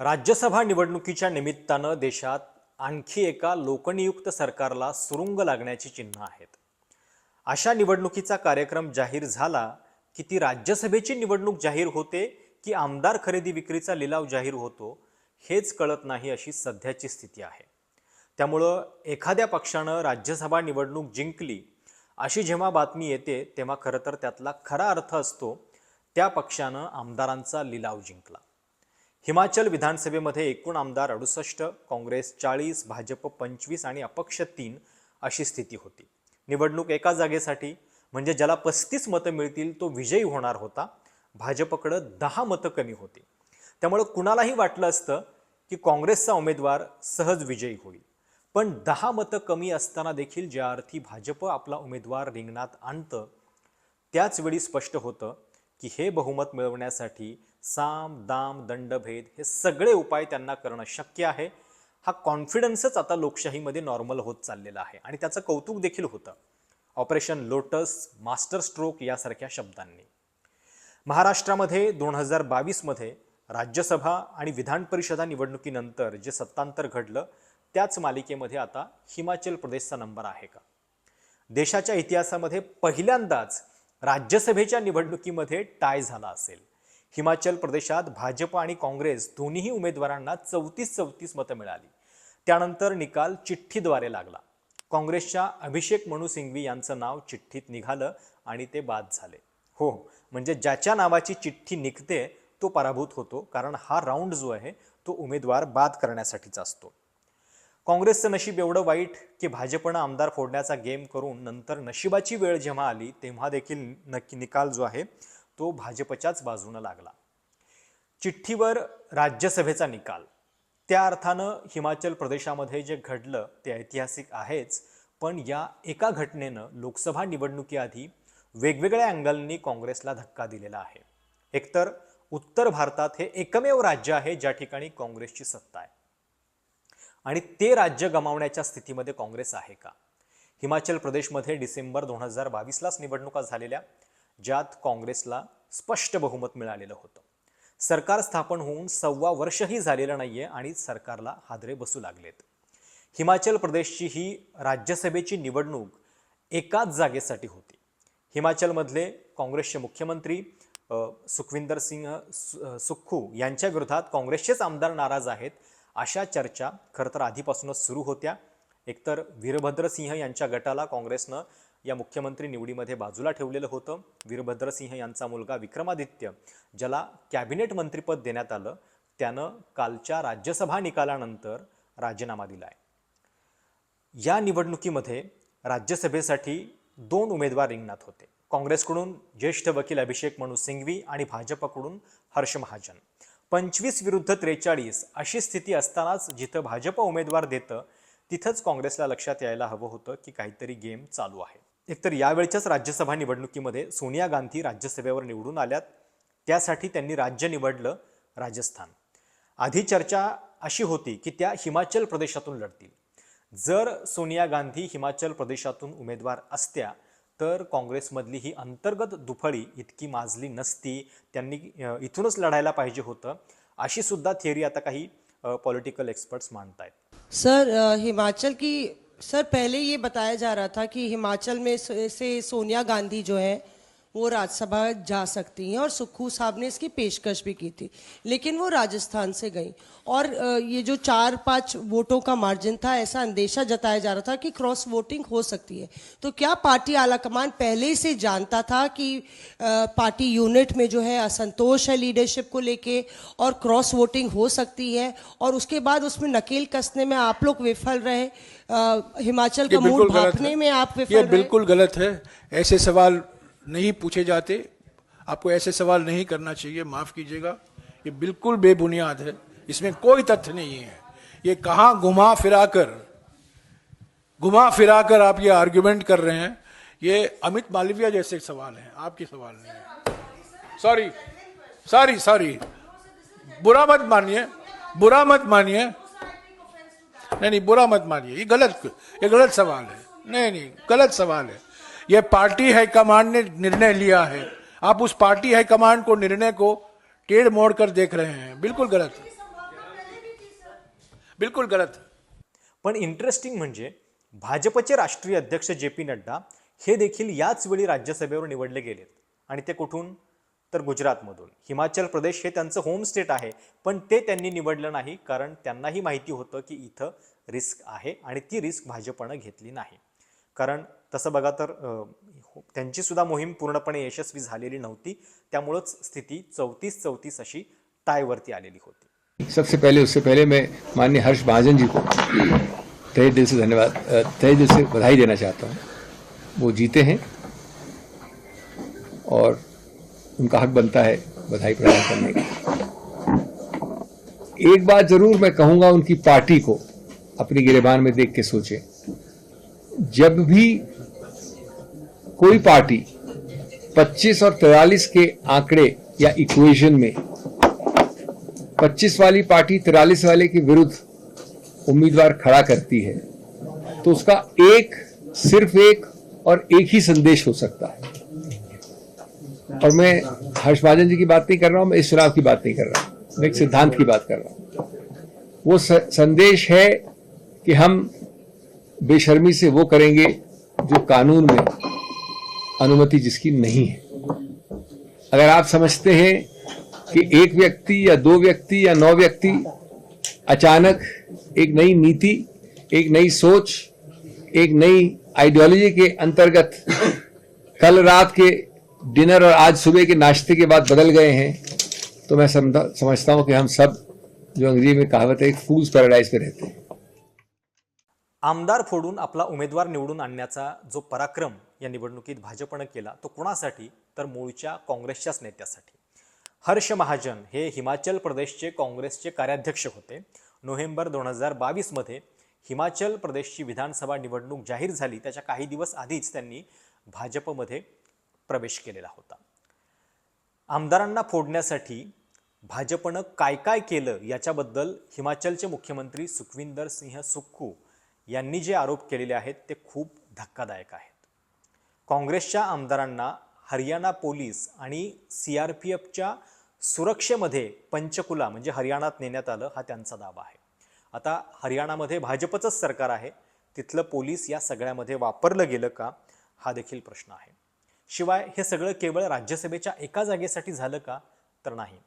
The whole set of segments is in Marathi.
राज्यसभा निवडणुकीच्या निमित्तानं देशात आणखी एका लोकनियुक्त सरकारला सुरुंग लागण्याची चिन्ह आहेत. अशा निवडणुकीचा कार्यक्रम जाहीर झाला की ती राज्यसभेची निवडणूक जाहीर होते की आमदार खरेदी विक्रीचा लिलाव जाहीर होतो हेच कळत नाही अशी सध्याची स्थिती आहे. त्यामुळं एखाद्या पक्षानं राज्यसभा निवडणूक जिंकली अशी जेव्हा बातमी येते तेव्हा खरं तर त्यातला खरा अर्थ असतो त्या पक्षानं आमदारांचा लिलाव जिंकला. हिमाचल विधानसभेमध्ये एकूण आमदार अडुसष्ट काँग्रेस चाळीस भाजप पंचवीस आणि अपक्ष तीन अशी स्थिती होती. निवडणूक एका जागेसाठी म्हणजे ज्याला पस्तीस मतं मिळतील तो विजयी होणार होता. भाजपकडं दहा मतं कमी होती. त्यामुळं कुणालाही वाटलं असतं की काँग्रेसचा उमेदवार सहज विजयी होईल. पण दहा मतं कमी असताना देखील ज्या अर्थी भाजप आपला उमेदवार रिंगणात आणतं त्याच वेळी स्पष्ट होतं की हे बहुमत मिळवण्यासाठी साम दाम दंडभेद हे सगळे उपाय त्यांना करणं शक्य आहे. हा कॉन्फिडन्सच आता लोकशाहीमध्ये नॉर्मल होत चाललेला आहे आणि त्याचं कौतुक देखील होतं. ऑपरेशन लोटस मास्टर स्ट्रोक यासारख्या शब्दांनी. महाराष्ट्रामध्ये दोन हजार बावीसमध्ये राज्यसभा आणि विधान परिषदा निवडणुकीनंतर जे सत्तांतर घडलं त्याच मालिकेमध्ये आता हिमाचल प्रदेशचा नंबर आहे का? देशाच्या इतिहासामध्ये पहिल्यांदाच राज्यसभेच्या निवडणुकीमध्ये टाय झाला असेल. हिमाचल प्रदेशात भाजप आणि काँग्रेस दोन्हीही उमेदवारांना चौतीस चौतीस मतं मिळाली. त्यानंतर निकाल चिठ्ठीद्वारे लागला. काँग्रेसच्या अभिषेक मनु सिंघवी यांचं नाव चिठ्ठीत निघालं आणि ते बाद झाले. हो म्हणजे ज्याच्या नावाची चिठ्ठी निघते तो पराभूत होतो कारण हा राऊंड जो आहे तो उमेदवार बाद करण्यासाठीचा असतो. काँग्रेसचं नशीब एवढं वाईट की भाजपनं आमदार फोडण्याचा गेम करून नंतर नशिबाची वेळ जेव्हा आली तेव्हा देखील नक्की निकाल जो आहे तो भाजपच्याच बाजूनं लागला. चिठ्ठीवर राज्यसभेचा निकाल. त्या अर्थानं हिमाचल प्रदेशामध्ये जे घडलं ते ऐतिहासिक आहेच पण या एका घटनेनं लोकसभा निवडणुकीआधी वेगवेगळ्या अँगलनी काँग्रेसला धक्का दिलेला आहे. एकतर उत्तर भारतात हे एकमेव राज्य आहे ज्या ठिकाणी काँग्रेसची सत्ता आहे. आणि ते राज्य गमावण्याच्या स्थितीमध्ये काँग्रेस आहे का? हिमाचल प्रदेशमध्ये डिसेंबर दोन हजार बावीसलाच निवडणुका झालेल्या ज्यात काँग्रेसला स्पष्ट बहुमत मिळालेलं होतं. सरकार स्थापन होऊन सव्वा वर्षही झालेलं नाहीये आणि सरकारला हादरे बसू लागलेत. हिमाचल प्रदेशची ही राज्यसभेची निवडणूक एकाच जागेसाठी होती. हिमाचलमधले काँग्रेसचे मुख्यमंत्री सुखविंदर सिंह सुखू यांच्या विरोधात काँग्रेसचेच आमदार नाराज आहेत अशा चर्चा खरं तर आधीपासूनच सुरू होत्या. एकतर वीरभद्र सिंह यांच्या गटाला काँग्रेसनं या मुख्यमंत्री निवडीमध्ये बाजूला ठेवलेलं होतं. वीरभद्रसिंह यांचा मुलगा विक्रमादित्य ज्याला कॅबिनेट मंत्रिपद देण्यात आलं त्यानं कालच्या राज्यसभा निकालानंतर राजीनामा दिला या निवडणुकीमध्ये राज्यसभेसाठी दोन उमेदवार रिंगणात होते. काँग्रेसकडून ज्येष्ठ वकील अभिषेक मनू सिंघवी आणि भाजपकडून हर्ष महाजन. पंचवीस विरुद्ध त्रेचाळीस अशी स्थिती असतानाच जिथं भाजप उमेदवार देतं तिथंच काँग्रेसला लक्षात यायला हवं होतं की काहीतरी गेम चालू आहे. एकतर यावेळच्याच राज्यसभा निवडणुकीमध्ये सोनिया गांधी राज्यसभेवर निवडून आल्यात. त्यासाठी त्यांनी राज्य निवडलं राजस्थान. आधी चर्चा अशी होती की त्या हिमाचल प्रदेशातून लढतील. जर सोनिया गांधी हिमाचल प्रदेशातून उमेदवार असत्या तर काँग्रेसमधली ही अंतर्गत दुफळी इतकी माजली नसती. त्यांनी इथूनच लढायला पाहिजे होतं. अशी सुद्धा थिअरी आता काही पॉलिटिकल एक्सपर्ट्स मानतायत सर हिमाचल की सर पहले ये बताया जा रहा था कि हिमाचल में से सोनिया गांधी जो है वो राज्यसभा जा सकती हैं और सुक्खू साहब ने इसकी पेशकश भी की थी। लेकिन वो राजस्थान से गई। और ये जो चार पाँच वोटों का मार्जिन था ऐसा अंदेशा जताया जा रहा था कि क्रॉस वोटिंग हो सकती है। तो क्या पार्टी आलाकमान पहले से जानता था कि पार्टी यूनिट में जो है असंतोष है लीडरशिप को लेके और क्रॉस वोटिंग हो सकती है और उसके बाद उसमें नकेल कसने में आप लोग विफल रहे हिमाचल का मूड भापने में आप विफल ये बिल्कुल गलत है। ऐसे सवाल नहीं पूछे जाते। आपको ऐसे सवाल नहीं करना चाहिए, माफ़ कीजिएगा। ये बिल्कुल बेबुनियाद है। इसमें कोई तथ्य नहीं है। ये कहाँ घुमा फिरा कर, घुमा फिरा कर आप ये आर्ग्यूमेंट कर रहे हैं। ये अमित मालविया जैसे सवाल हैं, आपके सवाल नहीं है। सॉरी सॉरी सॉरी बुरा मत मानिए, बुरा मत मानिए। नहीं नहीं, बुरा मत मानिए। ये गलत ये गलत सवाल है। नहीं नहीं, गलत सवाल है। ये पार्टी हाईकमांड ने निर्णय लिया है। आप उस पार्टी हाईकमांड को निर्णय को टेढ़ मोड़ कर देख रहे हैं। बिल्कुल गलत। बिल्कुल गलत। पण इंटरेस्टिंग म्हणजे भाजपचे राष्ट्रीय अध्यक्ष जे पी नड्डा हे देखील याच वेळी राज्यसभेवर निवडले गेलेत. आणि ते कुठून? तर गुजरातमधून. हिमाचल प्रदेश हे त्यांचं होम स्टेट आहे. पण ते त्यांनी निवडलं नाही कारण त्यांनाही माहिती होतं की इथं रिस्क आहे आणि ती रिस्क भाजपनं घेतली नाही. कारण तसं बघा तर त्यांचीसुद्धा हो, त्यांची सुद्धा मोहीम पूर्णपणे यशस्वी झालेली नव्हती. त्यामुळंच स्थिती चौतीस चौतीस अशी टायवरती आलेली होती. सबसे पहले उससे पहले मैं माननीय हर्ष महाजन जी को तहे दिल से धन्यवाद तहे दिल से बधाई देना चाहता हूँ। वो जीते हैं और उनका हक बनता है बधाई प्रदान करने का। एक बात जरूर मैं कहूंगा उनकी पार्टी को अपनी गिरेबान में देख के सोचे। जब भी कोई पार्टी 25 और 43 के आंकड़े या इक्वेशन में 25 वाली पार्टी 43 वाले के विरुद्ध उम्मीदवार खड़ा करती है तो उसका एक सिर्फ़ एक और एक ही संदेश हो सकता है। और मैं हर्ष जी की बात नहीं कर रहा हूँ, मैं इस चुनाव की बात नहीं कर रहा हूँ, मैं एक सिद्धांत की बात कर रहा हूँ। वो संदेश है कि हम बेशर्मी से वो करेंगे जो कानून में अनुमति जिसकी नहीं है। अगर आप समझते हैं कि एक व्यक्ति या दो व्यक्ति या नौ व्यक्ति अचानक एक नई नीति, एक नई सोच, एक नई आइडियोलॉजी के अंतर्गत कल रात के डिनर और आज सुबह के नाश्ते के बाद बदल गए हैं तो मैं समझता हूँ कि हम सब जो अंग्रेज़ी में कहावत है, एक फूल्स पैराडाइज पे रहते हैं। आमदार फोडून आपला उमेदवार निवडून आणण्याचा जो पराक्रम या निवडणुकीत भाजपनं केला तो कुणासाठी? तर मूळच्या काँग्रेसच्याच नेत्यासाठी. हर्ष महाजन हे हिमाचल प्रदेशचे काँग्रेसचे कार्याध्यक्ष होते. नोव्हेंबर दोन हजार बावीसमध्ये हिमाचल प्रदेशची विधानसभा निवडणूक जाहीर झाली. त्याच्या काही दिवस आधीच त्यांनी भाजपमध्ये प्रवेश केलेला होता. आमदारांना फोडण्यासाठी भाजपनं काय काय केलं याच्याबद्दल हिमाचलचे मुख्यमंत्री सुखविंदर सिंह सुक्खू यांनी जे आरोप केलेले आहेत ते खूप धक्कादायक आहेत. काँग्रेसच्या आमदारांना हरियाणा पोलीस आणि सी आर पी एफच्या सुरक्षेमध्ये पंचकुला म्हणजे हरियाणात नेण्यात आलं हा त्यांचा दावा आहे. आता हरियाणामध्ये भाजपचंच सरकार आहे. तिथलं पोलीस या सगळ्यामध्ये वापरलं गेलं का हा देखील प्रश्न आहे. शिवाय हे सगळं केवळ राज्यसभेच्या एका जागेसाठी झालं का तर नाही.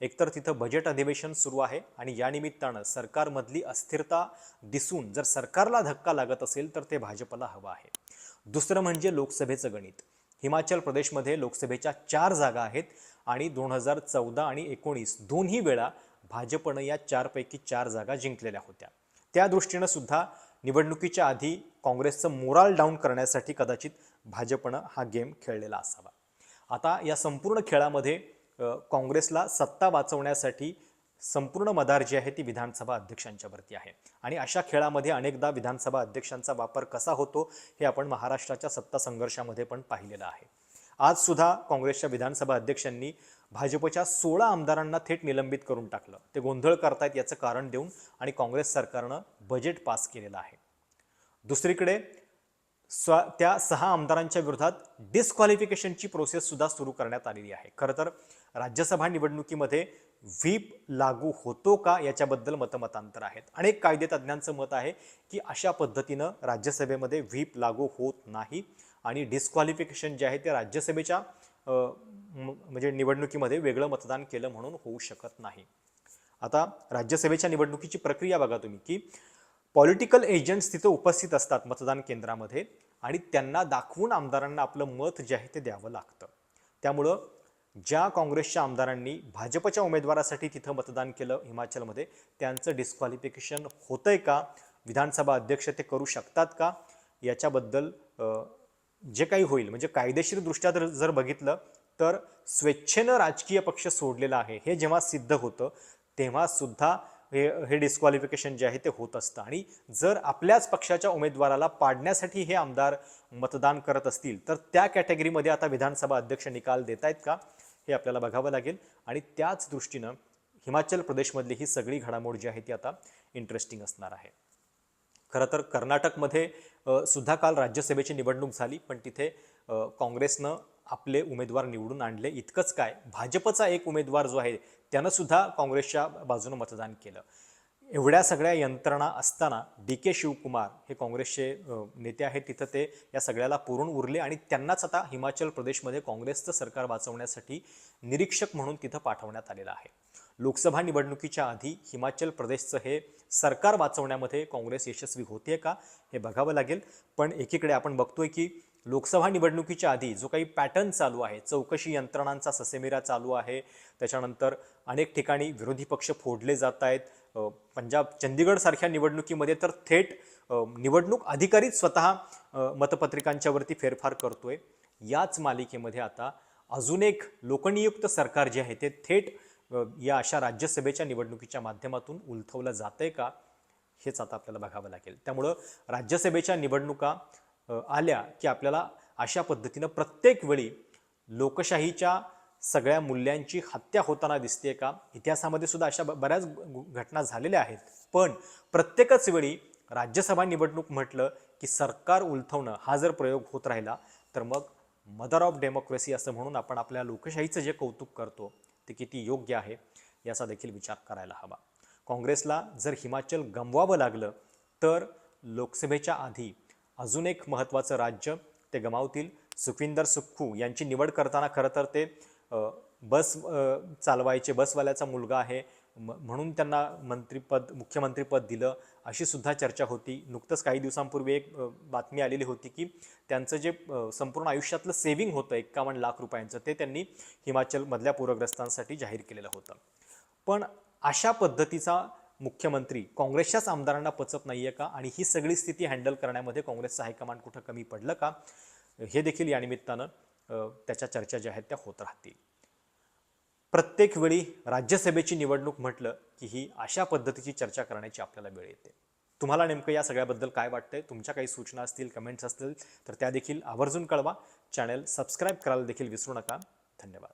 एकतर तिथं बजेट अधिवेशन सुरू आहे आणि या निमित्तानं सरकारमधली अस्थिरता दिसून जर सरकारला धक्का लागत असेल तर ते भाजपला हवं आहे. दुसरं म्हणजे लोकसभेचं गणित. हिमाचल प्रदेशमध्ये लोकसभेच्या चार जागा आहेत आणि दोन हजार चौदा आणि एकोणीस दोन्ही वेळा भाजपनं या चारपैकी चार जागा जिंकलेल्या होत्या. त्या दृष्टीनं सुद्धा निवडणुकीच्या आधी काँग्रेसचं मोराल डाऊन करण्यासाठी कदाचित भाजपनं हा गेम खेळलेला असावा. आता या संपूर्ण खेळामध्ये काँग्रेसला सत्ता वाचवण्यासाठी संपूर्ण मदार जी आहे ती विधानसभा अध्यक्षांच्यावरती आहे. आणि अशा खेळामध्ये अनेकदा विधानसभा अध्यक्षांचा वापर कसा होतो हे आपण महाराष्ट्राच्या सत्ता संघर्षामध्ये पण पाहिलेलं आहे. आज सुद्धा काँग्रेसच्या विधानसभा अध्यक्षांनी भाजपच्या सोळा आमदारांना थेट निलंबित करून टाकलं. ते गोंधळ करतायत याचं कारण देऊन आणि काँग्रेस सरकारनं बजेट पास केलेलं आहे. दुसरीकडे स्व त्या सहा आमदारांच्या विरोधात डिस्क्वालिफिकेशनची प्रोसेस सुद्धा सुरू करण्यात आलेली आहे. खरं तर राज्यसभा निवडणुकीमध्ये व्हीप लागू होतो का याच्याबद्दल मतमतांतर आहेत. अनेक कायदेतज्ञांचं मत आहे की अशा पद्धतीनं राज्यसभेमध्ये व्हीप लागू होत नाही आणि डिस्क्वालिफिकेशन जे आहे ते राज्यसभेच्या म्हणजे निवडणुकीमध्ये वेगळं मतदान केलं म्हणून होऊ शकत नाही. आता राज्यसभेच्या निवडणुकीची प्रक्रिया बघा तुम्ही की पॉलिटिकल एजंट्स तिथं उपस्थित असतात मतदान केंद्रामध्ये आणि त्यांना दाखवून आमदारांना आपलं मत जे आहे ते द्यावं लागतं. त्यामुळं ज्या काँग्रेसच्या आमदारांनी भाजपच्या उमेदवारासाठी तिथं मतदान केलं हिमाचलमध्ये त्यांचं डिस्क्वालिफिकेशन होतंय का? विधानसभा अध्यक्ष ते करू शकतात का? याच्याबद्दल जे काही होईल म्हणजे कायदेशीरदृष्ट्या जर जर बघितलं तर स्वेच्छेनं राजकीय पक्ष सोडलेला आहे. हे जेव्हा सिद्ध होतं तेव्हा सुद्धा हे हे डिस्क्वालिफिकेशन जे आहे ते होत असतं. आणि जर आपल्याच पक्षाच्या उमेदवाराला पाडण्यासाठी हे आमदार मतदान करत असतील तर त्या कॅटेगरीमध्ये आता विधानसभा अध्यक्ष निकाल देत आहेत का? हे आपल्याला बघावं लागेल. आणि त्याच दृष्टीनं हिमाचल प्रदेशमधली ही सगळी घडामोड जी आहे ती आता इंटरेस्टिंग असणार आहे. खरं तर कर्नाटकमध्ये सुद्धा काल राज्यसभेची निवडणूक झाली पण तिथे काँग्रेसनं आपले उमेदवार निवडून आणले. इतकंच काय भाजपचा एक उमेदवार जो आहे त्यानं सुद्धा काँग्रेसच्या बाजूनं मतदान केलं. एवढ्या सगळ्या यंत्रणा असताना डी के शिवकुमार हे काँग्रेसचे नेते आहेत. तिथं ते या सगळ्याला पुरून उरले आणि त्यांनाच आता हिमाचल प्रदेशमध्ये काँग्रेसचं सरकार वाचवण्यासाठी निरीक्षक म्हणून तिथं पाठवण्यात आलेलं आहे. लोकसभा निवडणुकीच्या आधी हिमाचल प्रदेशचं हे सरकार वाचवण्यामध्ये काँग्रेस यशस्वी होते का हे बघावं लागेल. पण एकीकडे आपण बघतोय की लोकसभा निवडणुकीच्या आधी जो काही पॅटर्न चालू आहे चौकशी यंत्रणांचा ससेमिरा चालू आहे त्याच्यानंतर अनेक ठिकाणी विरोधी पक्ष फोडले जात आहेत. पंजाब चंदीगडसारख्या निवडणुकीमध्ये तर थेट निवडणूक अधिकारीच स्वतः मतपत्रिकांच्यावरती फेरफार करतोय. याच मालिकेमध्ये आता अजून एक लोकनियुक्त सरकार जे आहे ते थेट या अशा राज्यसभेच्या निवडणुकीच्या माध्यमातून उलथवलं जातंय का हेच आता आपल्याला बघावं लागेल. त्यामुळं राज्यसभेच्या निवडणुका आल्या की आपल्याला अशा पद्धतीनं प्रत्येक वेळी लोकशाहीच्या सगळ्या मूल्यांची हत्या होताना दिसते का? इतिहासामध्ये सुद्धा अशा ब- बऱ्याच घटना झालेल्या आहेत. पण प्रत्येकच वेळी राज्यसभा निवडणूक म्हटलं की सरकार उलथवणं हा जर प्रयोग होत राहिला तर मग मदर ऑफ डेमोक्रेसी असं म्हणून आपण आपल्या लोकशाहीचं जे कौतुक करतो ते किती योग्य आहे याचा देखील विचार करायला हवा. काँग्रेसला जर हिमाचल गमवावं लागलं तर लोकसभेच्या आधी अजून एक महत्त्वाचं राज्य ते गमावतील. सुखविंदर सुक्खू यांची निवड करताना खरं तर ते बस चालवायचे बसवाल्याचा मुलगा आहे. म- म्हणून त्यांना मंत्रीपद मुख्यमंत्रीपद दिलं अशी सुद्धा चर्चा होती. नुकतंच काही दिवसांपूर्वी एक बातमी आलेली होती की त्यांचं जे संपूर्ण आयुष्यातलं सेव्हिंग होतं एक्कावन्न लाख रुपयांचं ते त्यांनी हिमाचलमधल्या पूरग्रस्तांसाठी जाहीर केलेलं होतं. पण अशा पद्धतीचा मुख्यमंत्री काँग्रेसच्याच आमदारांना पचत नाही आहे का? आणि ही सगळी स्थिती हँडल करण्यामध्ये काँग्रेसचं हायकमांड कुठं कमी पडलं का? हे देखील या निमित्तानं त्याच्या चर्चा ज्या आहेत त्या होत राहतील. प्रत्येक वेळी राज्यसभेची निवडणूक म्हटलं की ही अशा पद्धतीची चर्चा करण्याची आपल्याला वेळ येते. तुम्हाला नेमकं या सगळ्याबद्दल काय वाटतंय? तुमच्या काही सूचना असतील कमेंट्स असतील तर त्या देखील आवर्जून कळवा. चॅनल सबस्क्राईब करायला देखील विसरू नका. धन्यवाद.